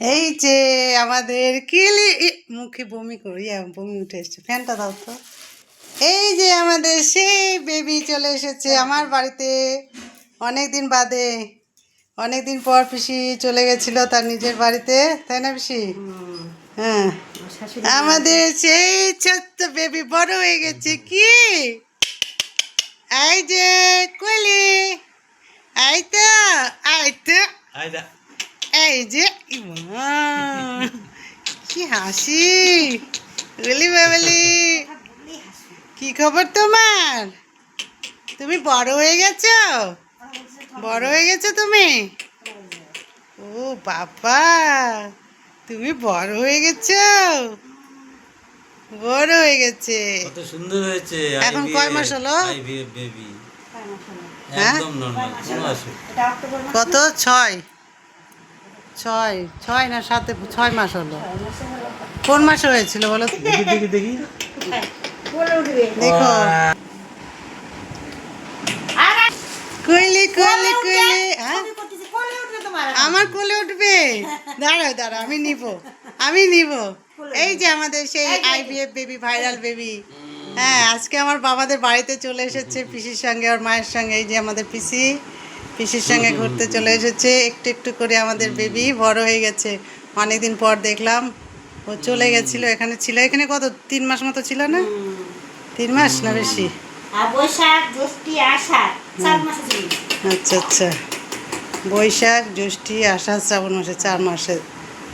এই যে আমাদের কিলি মুখে বমি করি বমি উঠে এসছে। ফ্যানটা দাও তো। এই যে আমাদের সেই বেবি চলে এসেছে আমার বাড়িতে। অনেক দিন বাদে অনেক দিন পর পিসি চলে গেছিল তার নিজের বাড়িতে, তাই না পিসি? হ্যাঁ। আমাদের সেই ছোট্ট বেবি বড় হয়ে গেছে। কি? এই যে কলি এই তো এই তো। এই যে ইমা, কি হাসি বলি বাবলি? কি খবর তোমার? তুমি বড় হয়ে গেছো? বড় হয়ে গেছো তুমি? ও বাবা তুমি বড় হয়ে গেছো? বড় হয়ে গেছে। কত সুন্দর হয়েছে এখন কয় মাস হলো? বেবি হ্যাঁ? একদম নরমাল কত? ছয়। ছয় ছয় না সাথে ছয় মাস হলো। কোন মাসে হয়েছিল বলো? দেখি দেখি দেখি দেখো। কইলি কইলি কইলি হ্যাঁ? আমার কোলে উঠবে। দাঁড়াও দাঁড়াও আমি নিব। আমি নিব। এই যে আমাদের সেই আইভিএফ বেবি ভাইরাল বেবি হ্যাঁ আজকে আমার বাবাদের বাড়িতে চলে এসেছে পিসির সঙ্গে আর মায়ের সঙ্গে এই যে আমাদের পিসি। পিসির সঙ্গে ঘুরতে চলে এসেছে। একটু একটু করে আমাদের বেবি বড় হয়ে গেছে। অনেকদিন পর দেখলাম ও চলে গেছিল এখানে ছিল। এখানে কত তিন মাস মতো ছিল না? তিন মাস না বেশি। আচ্ছা আচ্ছা। বৈশাখ জ্যৈষ্ঠী আষাঢ় শ্রাবণ মাসে চার মাসে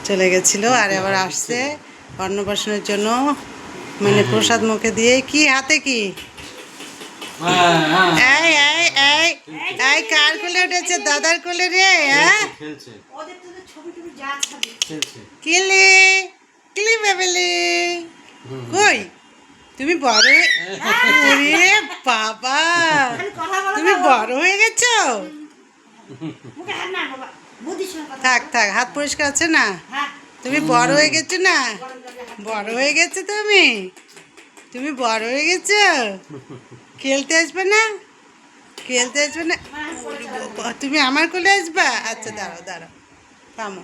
চলে গেছিল আর এবার আসছে অন্নপ্রাশনের জন্য। মানে প্রসাদ মুখে দিয়ে। কি হাতে কি? হ্যাঁ, হ্যাঁ। এই কার কোলে উঠেছে? দাদার কোলে রে হ্যাঁ? খেলছে ওদের তো ছবি টবি যা ছাড়বে খেলছে। কিলি কিলি বেবেলি। কই? তুমি বড় হয়ে- ওরে বাবা। তুমি বড় হয়ে গেছো? মুখে হাত না বাবা বুদ্ধির সঙ্গে কথা থাক থাক হাত পরিষ্কার আছে না? হ্যাঁ। তুমি বড় হয়ে গেছো না? বড় হয়ে গেছো তুমি? তুমি বড় হয়ে গেছো? খেলতে আসবে না? খেলতে আসবে না? তুমি আমার কোলে আসবা? আচ্ছা দাঁড়াও দাঁড়াও। থামো।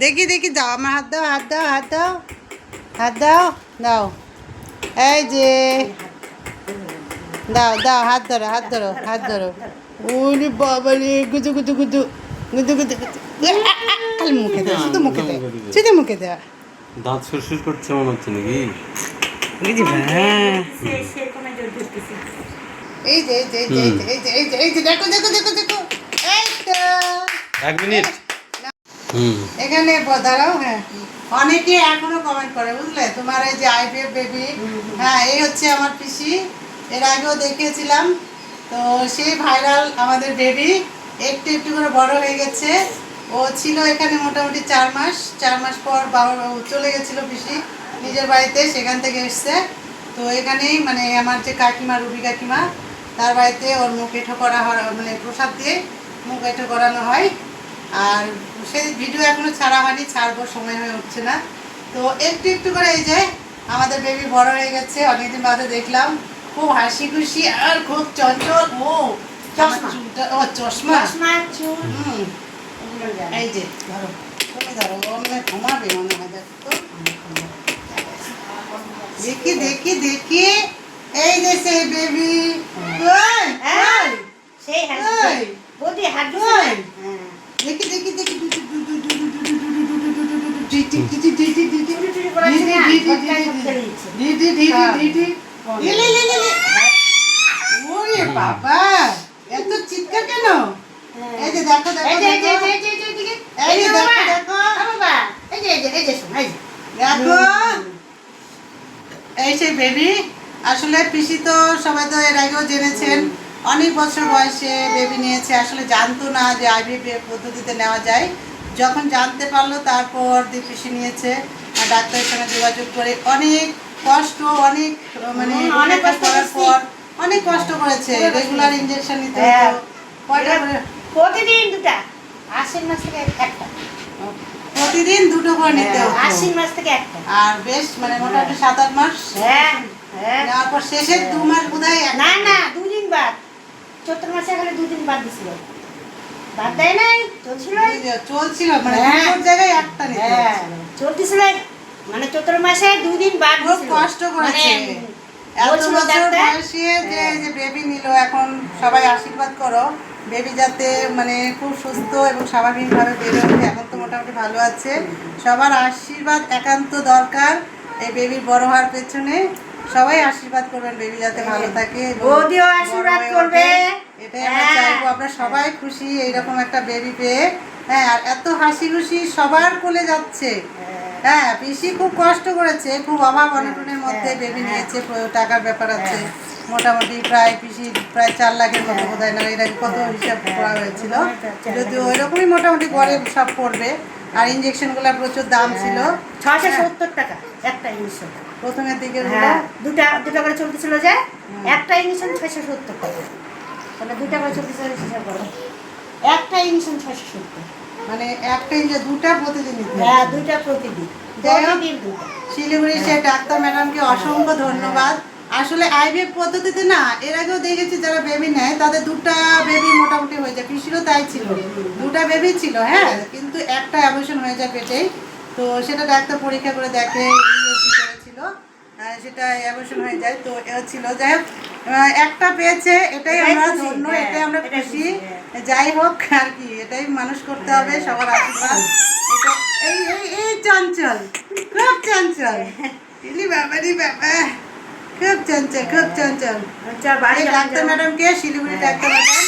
দেখি দেখি দাও আমার হাত দাও হাত দাও হাত দাও। হাত দাও দাও। এই যে। দাও দাও হাত ধরো হাত ধরো হাত ধরো। ওরে বাবা রে গুজু গুজু গুজু গুজু গুজু খালি মুখে দেওয়া শুধু মুখে দেওয়া শুধু মুখে দেওয়া দাঁত সুরসুর করছে মনে হচ্ছে নাকি? হ্যাঁ। এই যে এই যে এই যে এই যে এই যে এই যে দেখো দেখো দেখো দেখো। এই তো। এক মিনিট। হুম। এখানে দাঁড়াও হ্যাঁ। অনেকে এখনও কমেন্ট করে বুঝলে? তোমার এই যে আইভিএফ বেবি হ্যাঁ এই হচ্ছে আমার পিসি। এর আগেও দেখিয়েছিলাম। তো সেই ভাইরাল আমাদের বেবি একটু একটু করে বড় হয়ে গেছে। ও ছিল এখানে মোটামুটি চার মাস। চার মাস পর বাবা চলে গেছিল পিসি নিজের বাড়িতে সেখান থেকে এসছে। তো এখানেই মানে আমার যে কাকিমা রুবি কাকিমা তার বাড়িতে ওর মুখ এঁঠো করা হয় মানে প্রসাদ দিয়ে মুখ এঁঠো করানো হয়। আর সেই ভিডিও এখনও ছাড়া হয়নি ছাড়বো সময় হয়ে উঠছে না। তো একটু একটু করে এই যে আমাদের বেবি বড় হয়ে গেছে অনেকদিন বাদে দেখলাম খুব হাসি খুশি আর খুব চঞ্চল। ও ও চশমা। হুম। এই যে ধরো তুমি ধরো ঘুমাবে মনে হয় দেখো। দেখি দেখি দেখি। এই যে সেই বেবি সেই বডি হাঁটু দেখি দেখি দেখি ওরে বাবা এত চিৎকার কেন এই যে দেখো দেখো এই যে এই যে এই বেবি আসলে পিসি তো সবাই তো এর আগেও জেনেছেন অনেক বছর বয়সে বেবি নিয়েছে আসলে জানতো না যে আইভি পদ্ধতিতে নেওয়া যায়। যখন জানতে পারল তারপর পিসি নিয়েছে আর ডাক্তারের সঙ্গে যোগাযোগ করে অনেক কষ্ট অনেক মানে অনেক কষ্ট করার পর অনেক কষ্ট করেছে রেগুলার। ইঞ্জেকশন নিতে হ্যাঁ। প্রতিদিন দুটা আশ্বিন মাস থেকে একটা। প্রতিদিন দুটো করে নিতে হ্যাঁ, আশ্বিন মাস থেকে একটা। আর বেশ মানে মোটামুটি সাত আট মাস? হ্যাঁ। হ্যাঁ। নেওয়ার পর শেষের দু মাস বোধ না না দুদিন বাদ। চৈত্র মাসে দুদিন বাদ দিছিল। বাদ দেয় নাই চলছিল। মানে হ্যাঁ। জায়গায় একটা নিতে হ্যাঁ। চলতেছিল। মানে চৈত্র মাসে দুই দিন বাদ খুব কষ্ট করেছে। মানে এত বছর বয়সে যে যে বেবি নিল এখন সবাই আশীর্বাদ করো। বেবি যাতে মানে খুব সুস্থ এবং স্বাভাবিকভাবে বেড়ে ওঠে এখন তো মোটামুটি ভালো আছে। সবার আশীর্বাদ একান্ত দরকার এই বেবির বড় হওয়ার পেছনে। সবাই আশীর্বাদ করবেন বেবি যাতে ভালো থাকে বৌদিও আশীর্বাদ করবে। এটাই আমরা হ্যাঁ। চাইব। আমরা সবাই খুশি এইরকম একটা বেবি পেয়ে। হ্যাঁ আর এত হাসি খুশি সবার কোলে যাচ্ছে। হ্যাঁ। পিসি খুব কষ্ট করেছে খুব অভাব অনটনের মধ্যে হ্যাঁ, বেবি হ্যাঁ। নিয়েছে টাকার ব্যাপার আছে। হ্যাঁ। মোটামুটি প্রায় পিসি প্রায় চার লাখের মতো হ্যাঁ। বোধ হয় না এর আগে কত হিসাব হ্যাঁ, করা হয়েছিল। হ্যাঁ, চার যদি ওই রকমই মোটামুটি গড়ে সব পড়বে আর ইঞ্জেকশনগুলা প্রচুর দাম ছিল। ছশো হ্যাঁ, সত্তর টাকা একটা ইঞ্জেকশন প্রথমের দিকে হ্যাঁ দুটা দুটা করে চলতেছিল যে একটা ইঞ্জেকশন ছয়শো সত্তর টাকা তাহলে দুটা করে চলতেছিল হিসাব করো। একটা ইঞ্জেকশন ছয়শো সত্তর। মানে একটা ইঞ্জে দুটা প্রতিদিন হ্যাঁ দুইটা প্রতিদিন। শিলিগুড়ি সে ডাক্তার ম্যাডামকে অসংখ্য ধন্যবাদ। আসলে আইভিএফ পদ্ধতিতে না এর আগেও দেখেছি যারা বেবি নেয় তাদের দুটা বেবি মোটামুটি হয়ে যায়। পিসিরও তাই ছিল। দুটা বেবি ছিল হ্যাঁ। কিন্তু একটা অ্যাবর্শন হয়ে যায় পেটেই। তো সেটা ডাক্তার পরীক্ষা করে দেখে আহ, সেটা অ্যাবর্শন হয়ে যায়। তো এ ছিল যাই হোক একটা পেয়েছে এটাই আমরা ধন্য হ্যাঁ, এটাই আমরা খুশি। খুশি, হ্যাঁ। যাই হোক আর কি এটাই মানুষ করতে হবে সবার আশীর্বাদ। এই এই এই চঞ্চল খুব চঞ্চল। ইলি বাবা খুব চঞ্চল খুব চঞ্চল। আচ্ছা বাড়ি ডাক্তার ম্যাডামকে শিলিগুড়ি ডাক্তার ম্যাডাম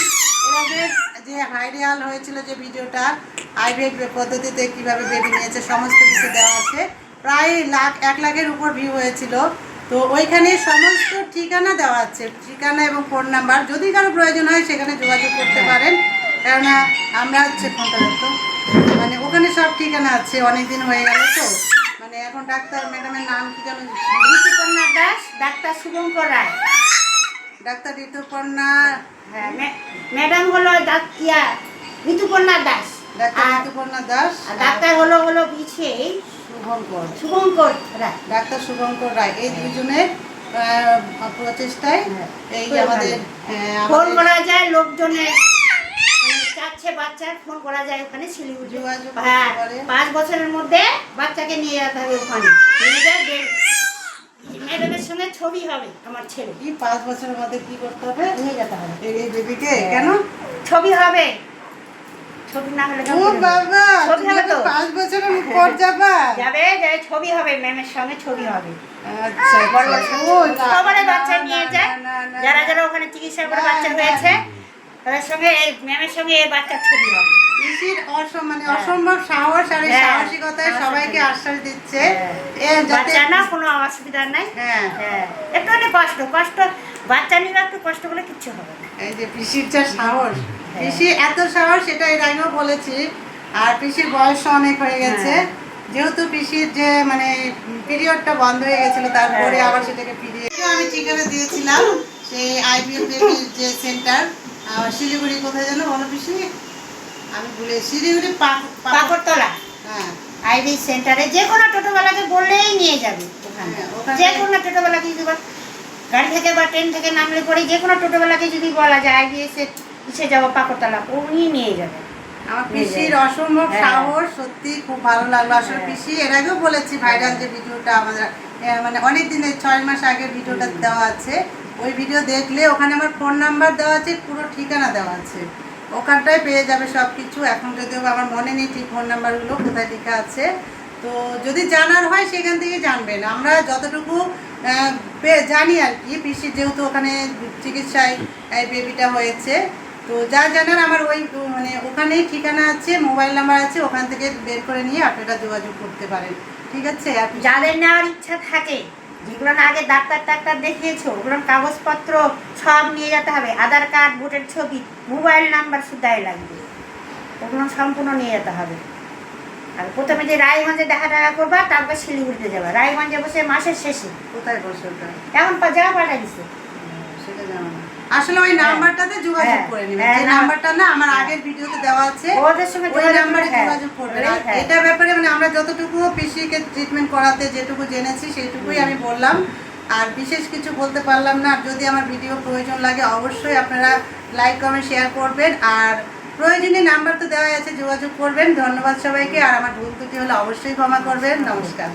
এর আগে যে হাইরিয়াল হয়েছিল যে ভিডিওটা আইভিএফ পদ্ধতিতে কীভাবে বেবি নিয়েছে সমস্ত কিছু দেওয়া আছে। প্রায় লাখ এক লাখের উপর ভিউ হয়েছিল। তো ওইখানে সমস্ত ঠিকানা দেওয়া আছে। ঠিকানা এবং ফোন নাম্বার যদি কারও প্রয়োজন হয় সেখানে যোগাযোগ করতে পারেন। কেননা আমরা হচ্ছে ফোনটা দেখতো মানে ওখানে সব ঠিকানা আছে অনেক দিন হয়ে গেল তো। মানে এখন ডাক্তার ম্যাডামের নাম কি যেন ঋতুপর্ণা দাস ডাক্তার শুভঙ্কর রায়। ডাক্তার ঋতুপর্ণা হ্যাঁ ম্যাডাম হলো ঋতুপর্ণা দাস। ডাক্তার ঋতুপর্ণা দাস। ডাক্তার হলো হলো পিছে শুভঙ্কর শুভঙ্কর রায়। ডাক্তার শুভঙ্কর রায় এই দুজনের প্রচেষ্টায় হ্যাঁ। এই আমাদের ফোন করা যায়। লোকজনের মানে বাচ্চার ফোন করা যায় ওখানে শিলিগুড়ি হ্যাঁ পাঁচ বছরের মধ্যে বাচ্চাকে নিয়ে যেতে হবে ওখানে। ম্যাডামের সঙ্গে ছবি হবে আমার ছেলে। কি পাঁচ বছরের মধ্যে কি করতে হবে? নিয়ে যেতে হবে। এই এই বেবিকে কেন? ছবি হবে। ছবি না হলে ও বাবা ছবি হবে তো? পাঁচ বছরের পর যাবা। যাবে যাবে ছবি হবে ম্যামের সঙ্গে ছবি হবে। আচ্ছা আচ্ছা। না, বাচ্চা নিয়ে যায়। যারা যারা ওখানে চিকিৎসা করে বাচ্চা না, হয়েছে তাদের সঙ্গে এই ম্যামের সঙ্গে এই বাচ্চার ছবি হবে। মানে হ্যাঁ। অসম্ভব সাহস আর এই হ্যাঁ, সাহসিকতায় সবাইকে আশ্বাস দিচ্ছে। হ্যাঁ। বাচ্চা না কোনো অসুবিধা নাই। হ্যাঁ। হ্যাঁ। একটুখানি কষ্ট কষ্ট বাচ্চা নিলে একটু কষ্ট করলে কিচ্ছু হবে না। এই যে পিসির যা সাহস। পিসি এত সাহস এটা এর আগেও বলেছি। আর পিসির বয়স অনেক হয়ে গেছে। যেহেতু পিসির যে মানে পিরিয়ডটা বন্ধ হয়ে গেছিল তারপরে। আবার সেটাকে ফিরিয়ে আমি ঠিকানা দিয়েছিলাম সেই আইপিএল বেবির যে সেন্টার শিলিগুড়ি কোথায় যেন বলো পিসি? আমি ভুলে শিলিগুড়ি পাক পাক- পাকড়তলা। হ্যাঁ। আইডি সেন্টারে যে কোনো টোটোওয়ালাকে বললেই নিয়ে যাবে ওখানে। হ্যাঁ, যে কোনো টোটোওয়ালাকে যদি গাড়ি থেকে বা ট্রেন থেকে নামলে পরে যে কোনো টোটোওয়ালাকে যদি বলা যায় কিসে যাব পাকড়তলা উনি নিয়ে যাবে। আমার পিসির অসম্ভব হ্যাঁ। সাহস সত্যি খুব ভালো লাগল। আসলে হ্যাঁ। পিসি এর আগেও বলেছি ভাইরাল যে ভিডিওটা আমাদের মানে অনেক দিনের ছয় মাস আগে ভিডিওটা দেওয়া আছে। ওই ভিডিও দেখলে ওখানে আমার ফোন নাম্বার দেওয়া আছে পুরো ঠিকানা দেওয়া আছে। ওখানটায় পেয়ে যাবে সব কিছু এখন যদিও আমার মনে নেই ঠিক ফোন নাম্বারগুলো কোথায় লেখা আছে। তো যদি জানার হয় সেখান থেকে জানবেন আমরা যতটুকু জানি আর কি পিসির যেহেতু ওখানে চিকিৎসায় বেবিটা হয়েছে। তো যা জানার আমার ওই মানে ওখানেই ঠিকানা আছে মোবাইল নাম্বার আছে, ওখান থেকে বের করে নিয়ে আপনারা যোগাযোগ করতে পারেন। ঠিক আছে যাদের নেওয়ার ইচ্ছা থাকে যেগুলো না আগে ডাক্তার টাক্তার দেখিয়েছো ওগুলোর কাগজপত্র সব নিয়ে যেতে হবে। আধার কার্ড ভোটের ছবি মোবাইল নাম্বার সুদায় লাগবে। ওগুলো সম্পূর্ণ নিয়ে যেতে হবে। আর প্রথমে যে রায়গঞ্জে দেখা টাকা করবা তারপর শিলিগুড়িতে যাবা। রায়গঞ্জে বসে মাসের শেষে। কোথায় বসে ওটা? এখন পা- যাওয়া পাল্টা দিছে। আসলে ওই নাম্বারটাতে যোগাযোগ হ্যাঁ, করে নেবেন। হ্যাঁ, যে নাম্বারটা না আমার আগের ভিডিওতে দেওয়া আছে ওদের সঙ্গে ওই যোগাযোগ নাম্বারে হ্যাঁ, যোগাযোগ করবেন। হ্যাঁ। এটা ব্যাপারে মানে আমরা যতটুকু পিসিকে ট্রিটমেন্ট করাতে যেটুকু জেনেছি সেইটুকুই আমি বললাম। আর বিশেষ কিছু বলতে পারলাম না আর যদি আমার ভিডিও প্রয়োজন লাগে অবশ্যই আপনারা লাইক কমেন্ট শেয়ার করবেন। আর প্রয়োজনীয় নাম্বার তো দেওয়া আছে যোগাযোগ করবেন। ধন্যবাদ সবাইকে। আর আমার ভুল ত্রুটি হলে অবশ্যই ক্ষমা করবেন। নমস্কার।